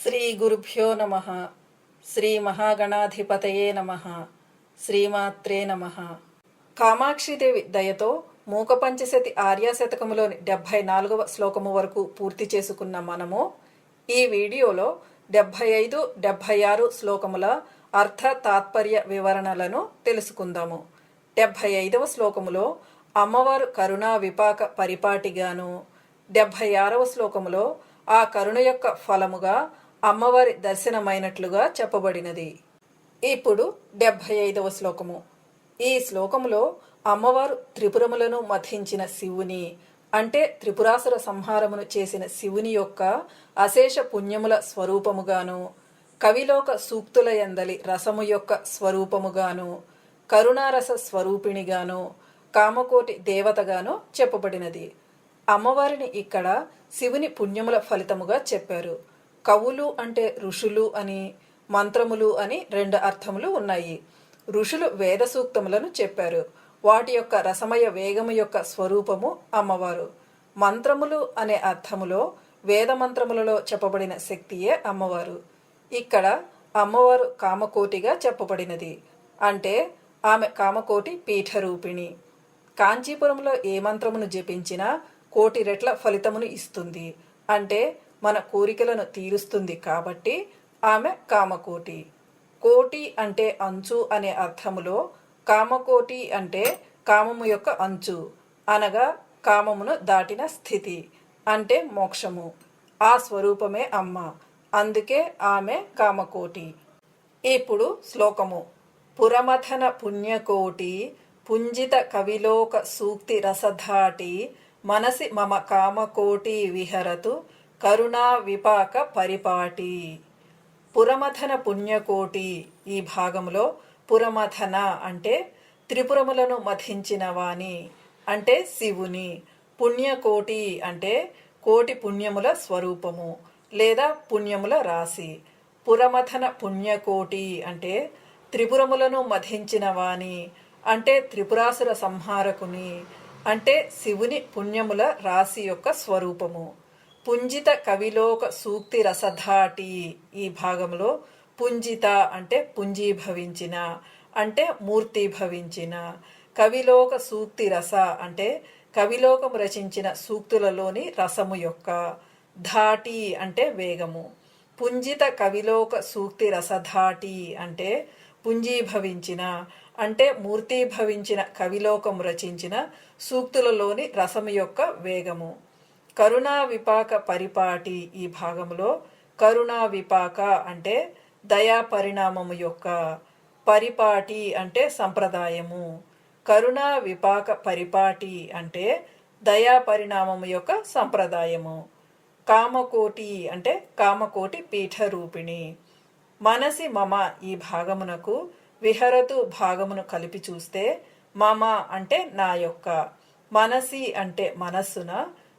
శ్రీ గురుభ్యో నమ శ్రీ మహాగణాధిపతయే నమ శ్రీమాత్రే నమ. కామాక్షిదేవి దయతో మూక పంచశతి ఆర్యాశతకములోని డెబ్భై నాలుగవ శ్లోకము వరకు పూర్తి చేసుకున్న మనము ఈ వీడియోలో డెబ్భై ఐదు డెబ్భై ఆరు శ్లోకముల అర్థ తాత్పర్య వివరణలను తెలుసుకుందాము. డెబ్భై ఐదవ శ్లోకములో అమ్మవారు కరుణా విపాక పరిపాటిగాను డెబ్భై ఆరవ శ్లోకములో ఆ కరుణ యొక్క ఫలముగా అమ్మవారి దర్శనమైనట్లుగా చెప్పబడినది. ఇప్పుడు డెబ్భై ఐదవ శ్లోకము. ఈ శ్లోకములో అమ్మవారు త్రిపురములను మథించిన శివుని అంటే త్రిపురాసుర సంహారమును చేసిన శివుని యొక్క అశేష పుణ్యముల స్వరూపముగాను కవిలోక సూక్తుల ఎందలి రసము యొక్క స్వరూపముగాను కరుణారస స్వరూపిణిగాను కామకోటి దేవతగాను చెప్పబడినది. అమ్మవారిని ఇక్కడ శివుని పుణ్యముల ఫలితముగా చెప్పారు. కవులు అంటే ఋషులు అని మంత్రములు అని రెండు అర్థములు ఉన్నాయి. ఋషులు వేద సూక్తములను చెప్పారు. వాటి యొక్క రసమయ వేగము యొక్క స్వరూపము అమ్మవారు. మంత్రములు అనే అర్థములో వేద మంత్రములలో చెప్పబడిన శక్తియే అమ్మవారు. ఇక్కడ అమ్మవారు కామకోటిగా చెప్పబడినది. అంటే ఆమె కామకోటి పీఠరూపిణి. కాంచీపురంలో ఏ మంత్రమును జపించినా కోటి రెట్ల ఫలితమును ఇస్తుంది. అంటే మన కోరికలను తీరుస్తుంది కాబట్టి ఆమె కామకోటి. కోటి అంటే అంచు అనే అర్థములో కామకోటి అంటే కామము యొక్క అంచు అనగా కామమును దాటిన స్థితి అంటే మోక్షము. ఆ స్వరూపమే అమ్మ అందుకే ఆమె కామకోటి. ఇప్పుడు శ్లోకము. పురమథన పుణ్యకోటి పుంజిత కవిలోక సూక్తి రసధాటి మనసి మమ కామకోటి విహరతు కరుణా విపాక పరిపాటి. పురమథన పుణ్యకోటి. ఈ భాగంలో పురమథన అంటే త్రిపురములను మథించిన వాణి అంటే శివుని. పుణ్యకోటి అంటే కోటి పుణ్యముల స్వరూపము లేదా పుణ్యముల రాశి. పురమథన పుణ్యకోటి అంటే త్రిపురములను మధించిన వాణి అంటే త్రిపురాసుర సంహారకుని అంటే శివుని పుణ్యముల రాశి యొక్క స్వరూపము. పుంజిత కవిలోక సూక్తి రసధాటి ఈ భాగంలో పుంజిత అంటే పుంజీభవించిన అంటే మూర్తిభవించిన. కవిలోక సూక్తి రస అంటే కవిలోకం రచించిన సూక్తులలోని రసము యొక్క ధాటి అంటే వేగము. పుంజిత కవిలోక సూక్తి రసధాటి అంటే పుంజీభవించిన అంటే మూర్తిభవించిన కవిలోకం రచించిన సూక్తులలోని రసము యొక్క వేగము. కరుణా విపాక పరిపాటి ఈ భాగంలో కరుణా విపాక అంటే దయా పరిణామము యొక్క పరిపాటి అంటే సంప్రదాయము. కరుణా విపాక పరిపాటి అంటే దయా పరిణామము యొక్క సంప్రదాయము. కామకోటి అంటే కామకోటి పీఠరూపిణి మనసి మమ ఈ భాగమునకు విహరతు భాగమును కలిపి చూస్తే మమ అంటే నా యొక్క మనసి అంటే మనస్సున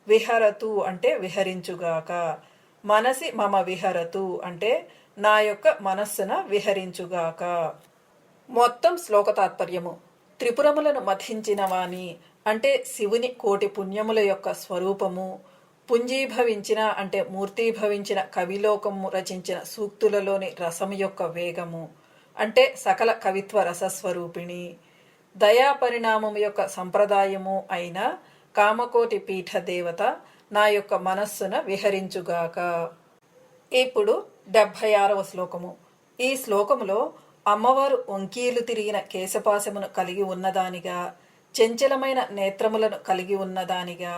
విహరతు అంటే విహరించుగాక. మనసి మమ విహరతు అంటే నా యొక్క మనస్సున విహరించుగాక. మొత్తం శ్లోక తాత్పర్యము. త్రిపురములను మథించిన వాణి అంటే శివుని కోటి పుణ్యముల యొక్క స్వరూపము. పుంజీభవించిన అంటే మూర్తీభవించిన కవిలోకము రచించిన సూక్తులలోని రసము యొక్క వేగము అంటే సకల కవిత్వ రసస్వరూపిణి. దయా పరిణామము యొక్క సంప్రదాయము అయిన కామకోటి పీఠ దేవత నా యొక్క మనస్సున విహరించుగాక. ఇప్పుడు డెబ్భై ఆరవ శ్లోకము. ఈ శ్లోకములో అమ్మవారు వంకీలు తిరిగిన కేశపాశమును కలిగి ఉన్నదానిగా చెంచలమైన నేత్రములను కలిగి ఉన్నదానిగా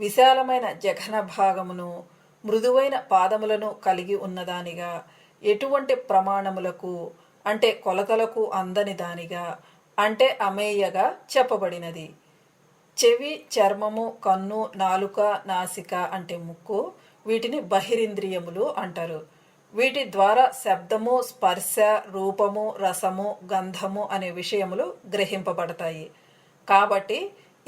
విశాలమైన జఘన భాగమును మృదువైన పాదములను కలిగి ఉన్నదానిగా ఎటువంటి ప్రమాణములకు అంటే కొలతలకు అందని దానిగా అంటే అమేయగా చెప్పబడినది. చెవి చర్మము కన్ను నాలుక నాసిక అంటే ముక్కు వీటిని బహిరింద్రియములు అంటారు. వీటి ద్వారా శబ్దము స్పర్శ రూపము రసము గంధము అనే విషయములు గ్రహింపబడతాయి. కాబట్టి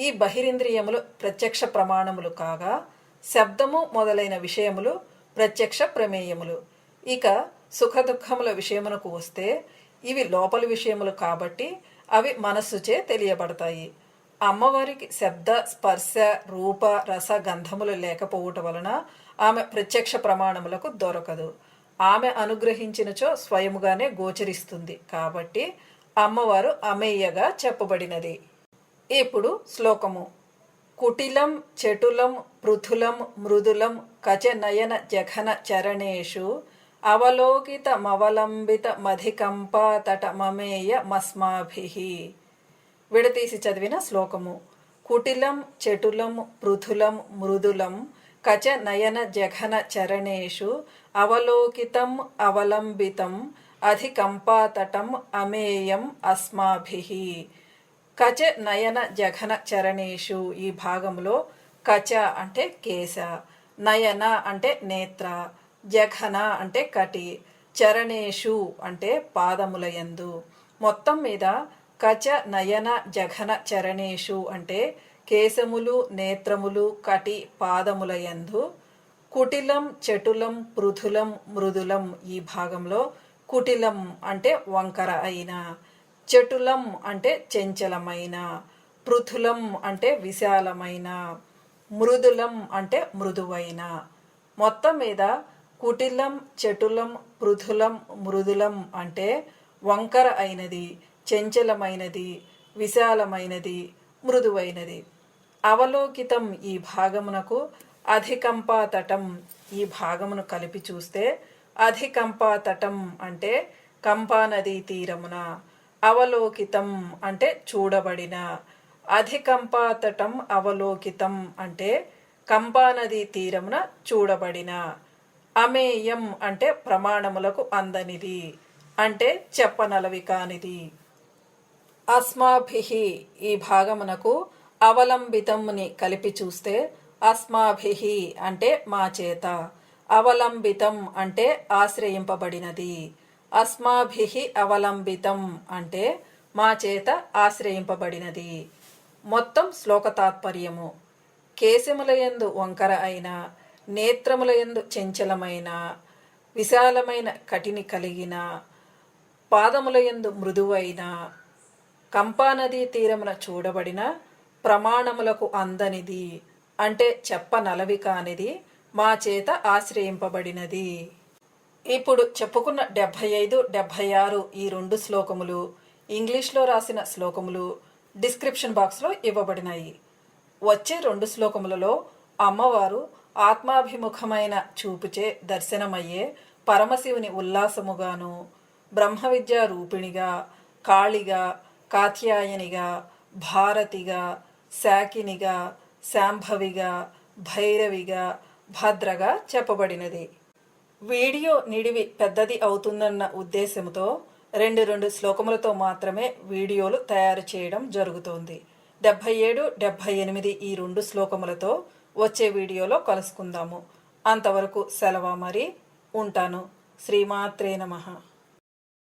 ఈ బహిరింద్రియములు ప్రత్యక్ష ప్రమాణములు కాగా శబ్దము మొదలైన విషయములు ప్రత్యక్ష ప్రమేయములు. ఇక సుఖదుఖముల విషయమునకు వస్తే ఇవి లోపలి విషయములు కాబట్టి అవి మనస్సుచే తెలియబడతాయి. అమ్మవారికి శబ్ద స్పర్శ రూప రస గంధములు లేకపోవటం వలన ఆమె ప్రత్యక్ష ప్రమాణములకు దొరకదు. ఆమె అనుగ్రహించినచో స్వయముగానే గోచరిస్తుంది. కాబట్టి అమ్మవారు అమేయగా చెప్పబడినది. ఇప్పుడు శ్లోకము. కుటిలం చటులం పృథులం మృదులం కచనయన జఘన చరణేషు అవలోకితమవలంబిత మధికంపాతట మమేయ మస్మాభి. విడతీసి చదివిన శ్లోకము. కుటిలం చటులం పృథులం మృదులం కచ నయన జఘన చరణేషు అవలోకితం అవలంబితం అధికంపాతటం అమేయం అస్మాభి. కచ నయన జఘన చరణేషు ఈ భాగంలో కచ అంటే కేశ నయన అంటే నేత్ర జఘన అంటే కటి చరణేషు అంటే పాదములయందు మొత్తం మీద కచ నయన జఘన చరణేషు అంటే కేశములు నేత్రములు కటి పాదములయందు కుటిలం చటులం పృథులం మృదులం ఈ భాగంలో కుటిలం అంటే వంకర అయిన చటులం అంటే చెంచలమైన పృథులం అంటే విశాలమైన మృదులం అంటే మృదువైన. మొత్తం మీద కుటిలం చటులం పృథులం మృదులం అంటే వంకర అయినది. చంచలమైనది విశాలమైనది మృదువైనది. అవలోకితం ఈ భాగమునకు అధికంపాతటం ఈ భాగమును కలిపి చూస్తే అధికంపాతటం అంటే కంపానదీ తీరమున అవలోకితం అంటే చూడబడిన అధికంపాతటం అవలోకితం అంటే కంపానదీ తీరమున చూడబడిన అమేయం అంటే ప్రమాణములకు అందనిది అంటే చెప్పనలవి కానిది. అస్మాభిహి ఈ భాగమునకు అవలంబితముని కలిపి చూస్తే అస్మాభిహి అంటే మా చేత అవలంబితం అంటే ఆశ్రయింపబడినది. అస్మాభిహి అవలంబితం అంటే మా చేత ఆశ్రయింపబడినది. మొత్తం శ్లోక తాత్పర్యము కేశములయందు వంకర అయిన నేత్రములయందు చెంచలమైన విశాలమైన కటిని కలిగిన పాదములయందు మృదువైన కంపానదీ తీరమున చూడబడిన ప్రమాణములకు అందనిది అంటే చెప్పనలవి కానిది మా చేత ఆశ్రయింపబడినది. ఇప్పుడు చెప్పుకున్న డెబ్భై ఐదు డెబ్భై ఆరు ఈ రెండు శ్లోకములు ఇంగ్లీష్లో రాసిన శ్లోకములు డిస్క్రిప్షన్ బాక్స్లో ఇవ్వబడినాయి. వచ్చే రెండు శ్లోకములలో అమ్మవారు ఆత్మాభిముఖమైన చూపుచే దర్శనమయ్యే పరమశివుని ఉల్లాసముగాను బ్రహ్మ విద్యా రూపిణిగా కాళిగా కాత్యాయనిగా భారతిగా శాకినిగా శాంభవిగా భైరవిగా భద్రగా చెప్పబడినది. వీడియో నిడివి పెద్దది అవుతుందన్న ఉద్దేశంతో రెండు రెండు శ్లోకములతో మాత్రమే వీడియోలు తయారు చేయడం జరుగుతోంది. డెబ్భై ఏడు డెబ్భై ఎనిమిది ఈ రెండు శ్లోకములతో వచ్చే వీడియోలో కలుసుకుందాము. అంతవరకు సెలవు మరి? ఉంటాను. శ్రీమాత్రే నమః.